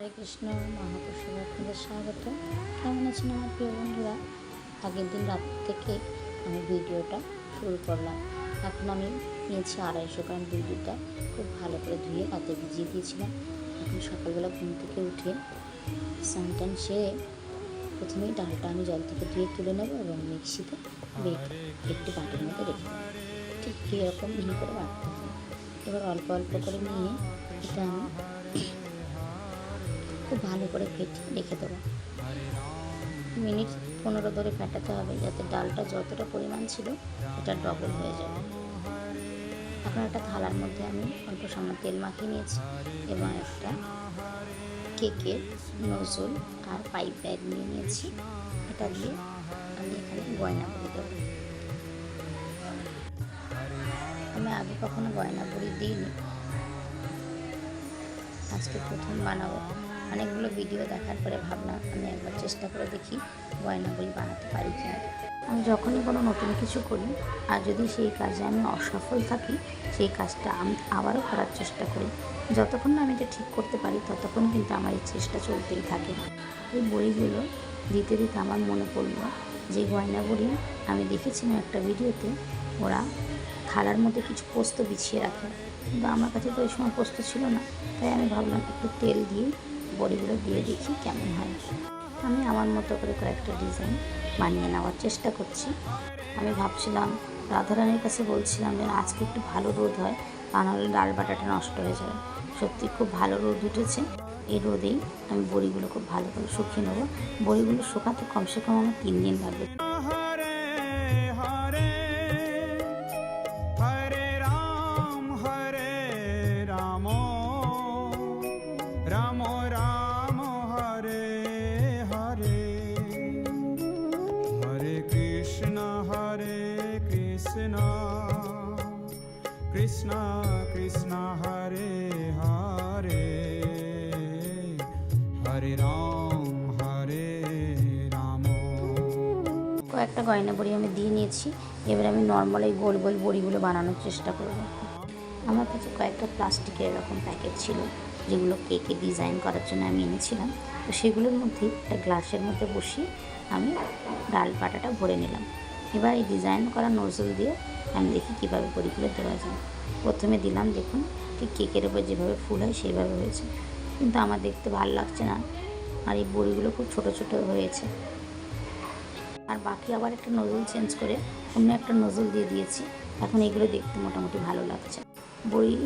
হরে কৃষ্ণ মহাপুরুষের আপনাদের স্বাগত। কেমন আছেন আমার প্রিয় বন্ধুরা? আগের দিন রাত থেকে আমি ভিডিওটা শুরু করলাম। এখন আমি নিয়েছি আড়াইশো গ্রাম দুধটা। খুব ভালো করে ধুয়ে রাতে ভিজিয়ে দিয়েছিলাম। এখন সকালবেলা ঘুম থেকে উঠে স্নান টান সেরে প্রথমেই ডালটা আমি জল থেকে ধুয়ে তুলে নেব এবং মিক্সিতে বেটে একটি বাটির মধ্যে রেখে ঠিক এরকম মিহি করে বাটতে হবে। এবার অল্প অল্প করে নিয়ে এটা আমি খুব ভালো করে ফেটে রেখে দেবো। মিনিট পনেরো ধরে ফেটাতে হবে যাতে ডালটা যতটা পরিমাণ ছিল এটা ডবল হয়ে যাবে। এখন একটা থালার মধ্যে আমি অল্প সামান্য তেল মাখিয়ে নিয়েছি এবং একটা কেকের নজল আর পাইপ ব্যাগ নিয়ে নিয়েছি। এটা দিয়ে আমি এখানে গয়না করে দেবো। আমি আগে কখনো গয়না বড়ি দিইনি। আজকে প্রথম বানাবো। অনেকগুলো ভিডিও দেখার পরে ভাবলাম আমি একবার চেষ্টা করে দেখি গয়না বই বানাতে পারি কিনা। আমি যখনই কোনো নতুন কিছু করি, আর যদি সেই কাজে আমি অসফল থাকি, সেই কাজটা আমি আবারও করার চেষ্টা করি। যতক্ষণ না আমি এটা ঠিক করতে পারি, ততক্ষণ কিন্তু আমার এই চেষ্টা চলতেই থাকে। এই বইগুলো দিতে দিতে আমার মনে পড়ল যে গয়না বড়ি আমি দেখেছিলাম একটা ভিডিওতে, ওরা থালার মধ্যে কিছু পোস্ত বিছিয়ে রাখে। কিন্তু আমার কাছে তো ওই সময় পোস্ত ছিল না, তাই আমি ভাবলাম একটু তেল দিয়ে বড়িগুলো দিয়ে দেখি কেমন হয়। আমি আমার মতো করে কয়েকটা ডিজাইন বানিয়ে নেওয়ার চেষ্টা করছি। আমি ভাবছিলাম, রাধারানীর কাছে বলছিলাম যে আজকে একটু ভালো রোদ হয়, তা নাহলে ডাল বাটাটা নষ্ট হয়ে যাবে সত্যি খুব ভালো রোদ উঠেছে। এই রোদেই আমি বড়িগুলো খুব ভালো করে শুকিয়ে নেব। বড়িগুলো শুকাতে কমসে কম আমার তিন দিন লাগবে। কৃষ্ণ কৃষ্ণ হরে হরে। হরে রাম হরে রাম। কয়েকটা গয়না বড়ি আমি দিয়ে নিয়েছি, এবার আমি নর্মাল এই গোল গোল বড়িগুলো বানানোর চেষ্টা করব। আমার কাছে কয়েকটা প্লাস্টিকের এরকম প্যাকেট ছিল, যেগুলো কেকে ডিজাইন করার জন্য আমি এনেছিলাম। তো সেগুলোর মধ্যে, একটা গ্লাসের মধ্যে বসিয়ে আমি ডাল পাটাটা ভরে নিলাম। এবার এই ডিজাইন করা নজল দিয়ে আমি দেখি কীভাবে বড়িগুলো দেওয়া যায়। প্রথমে দিলাম, দেখুন ঠিক কেকের উপর যেভাবে ফুল হয় সেইভাবে হয়েছে। কিন্তু আমার দেখতে ভালো লাগছে না। আর এই বড়িগুলো খুব ছোট ছোট হয়েছে। আর বাকি আবার একটা নজল চেঞ্জ করে অন্য একটা নজল দিয়ে দিয়েছি। এখন এগুলো দেখতে মোটামুটি ভালো লাগছে। বড়ি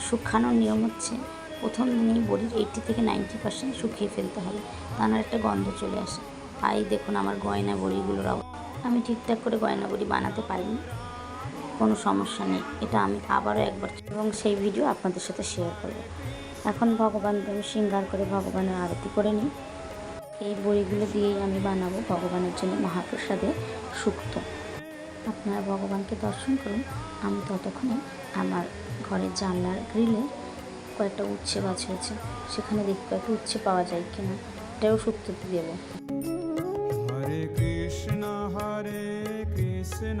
শুকানোর নিয়ম হচ্ছে প্রথম দিনেই বড়ির এইটটি থেকে নাইনটি পার্সেন্ট শুকিয়ে ফেলতে হবে। তা না একটা গন্ধ চলে আসে। আর দেখুন আমার গয়না বড়িগুলোর আমি ঠিকঠাক করে গয়না বড়ি বানাতে পারিনি। কোনো সমস্যা নেই। এটা আমি আবারও একবার এবং সেই ভিডিও আপনাদের সাথে শেয়ার করব। এখন ভগবানকে আমি শৃঙ্গার করে ভগবানের আরতি করে নিই। এই বড়িগুলো দিয়েই আমি বানাবো ভগবানের জন্য মহাপ্রসাদে সুক্ত। আপনারা ভগবানকে দর্শন করুন। আমি ততক্ষণে আমার ঘরের জানলার গ্রিলে কয়েকটা উচ্ছে বাছিয়েছে সেখানে দেখতে কয়েকটা উচ্ছে পাওয়া যায় কিনা। এটাও সুক্ত দেব। হরে কৃষ্ণ হরে কৃষ্ণ।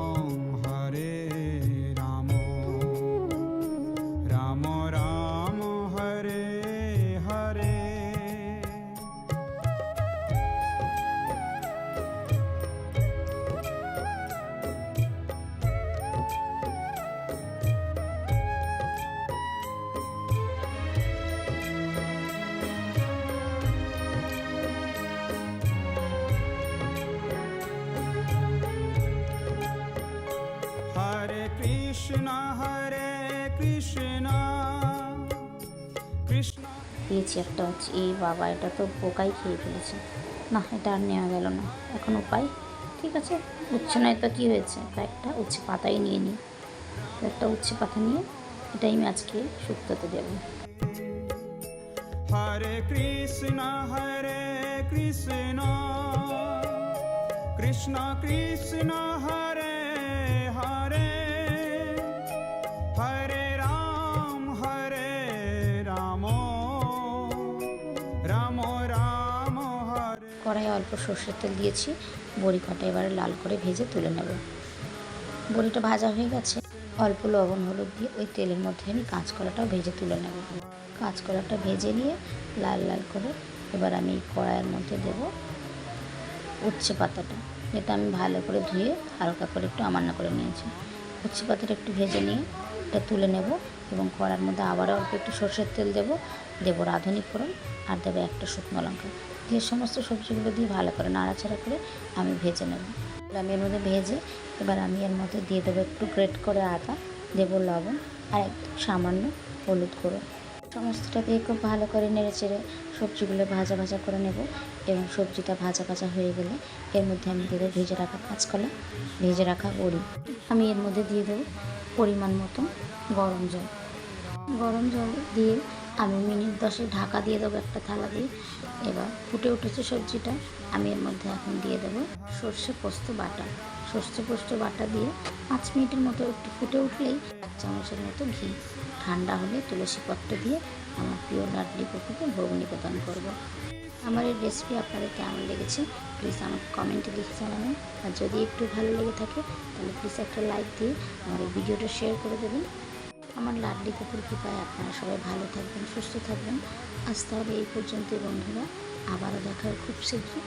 কৃষ্ণ। কৃষ্ণ পেয়েছি একটা হচ্ছে এই বাবা এটা তো পোকাই খেয়ে ফেলেছে। না এটা আর নেওয়া গেল না। এখন উপায়? ঠিক আছে উচ্ছে নয় তো কী হয়েছে? একটা উচ্ছে পাতাই নিয়ে নিই একটা উচ্ছে পাতা নিয়ে এটাই আমি আজকে শুক্তোতে দেব। হরে কৃষ্ণ হরে কৃষ্ণ। কৃষ্ণ কৃষ্ণ হরে हरे কড়াইয়ে অল্প সর্ষের তেল দিয়েছি। বড়ি কটা এবারে লাল করে ভেজে তুলে নেব। বড়িটা ভাজা হয়ে গেছে। অল্প লবণ হলুদ দিয়ে ওই তেলের মধ্যে আমি কাঁচকলাটাও ভেজে তুলে নেব। কাঁচকলাটা ভেজে নিয়ে লাল লাল করে এবার আমি কড়াইয়ের মধ্যে দেবো উচ্ছে পাতাটা। যেটা আমি ভালো করে ধুয়ে হালকা করে একটু আমান্না করে নিয়েছি। উচ্ছে পাতাটা একটু ভেজে নিয়ে এটা তুলে নেব। এবং কড়ার মধ্যে আবারও অল্প একটু সর্ষের তেল দেবো। দেবো রাঁধুনি ফোড়ন আর দেবো একটা শুকনো লঙ্কা। দিয়ে সমস্ত সবজিগুলো দিয়ে ভালো করে নাড়াচাড়া করে আমি ভেজে নেব। আমি এর মধ্যে ভেজে এবার আমি এর মধ্যে দিয়ে দেবো একটু গ্রেট করে আদা, দেবো লবণ আর একটু সামান্য হলুদ করে সমস্তটা দিয়ে খুব ভালো করে নেড়ে চেড়ে সবজিগুলো ভাজা ভাজা করে নেব এবং সবজিটা ভাজা ভাজা হয়ে গেলে এর মধ্যে আমি দেবো ভেজে রাখা কাঁচকলা ভেজে রাখা বড়ি। আমি এর মধ্যে দিয়ে দেবো পরিমাণ মতো গরম জল। গরম জল দিয়ে আমি মিনিট দশে ঢাকা দিয়ে দেবো একটা থালা দিয়ে। এবার ফুটে উঠেছে সবজিটা, আমি এর মধ্যে এখন দিয়ে দেবো সর্ষে পোস্ত বাটা। সর্ষে পোস্ত বাটা দিয়ে পাঁচ মিনিটের মতো একটু ফুটে উঠলেই এক চামচের মতো ঘি। ঠান্ডা হলে তুলসী পত্র দিয়ে আমার প্রিয় লাডলি পপুকে ভোগ নিবেদন করব। আমার এই রেসিপি আপনাদের কেমন লেগেছে প্লিজ আমাকে কমেন্টে লিখে জানাবেন। আর যদি একটু ভালো লেগে থাকে, তাহলে প্লিজ একটা লাইক দিয়ে আমার এই ভিডিওটা শেয়ার করে দেবেন। আমার লাডলি কুকুর কৃপায় আপনারা সবাই ভালো থাকবেন, সুস্থ থাকবেন। আজ তাহলে এই পর্যন্তই বন্ধুরা। আবারও দেখা খুব শীঘ্রই।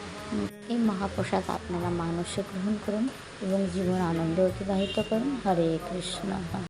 এই মহাপ্রসাদ আপনারা মানুষে গ্রহণ করুন এবং জীবন আনন্দে অতিবাহিত করুন। হরে কৃষ্ণ।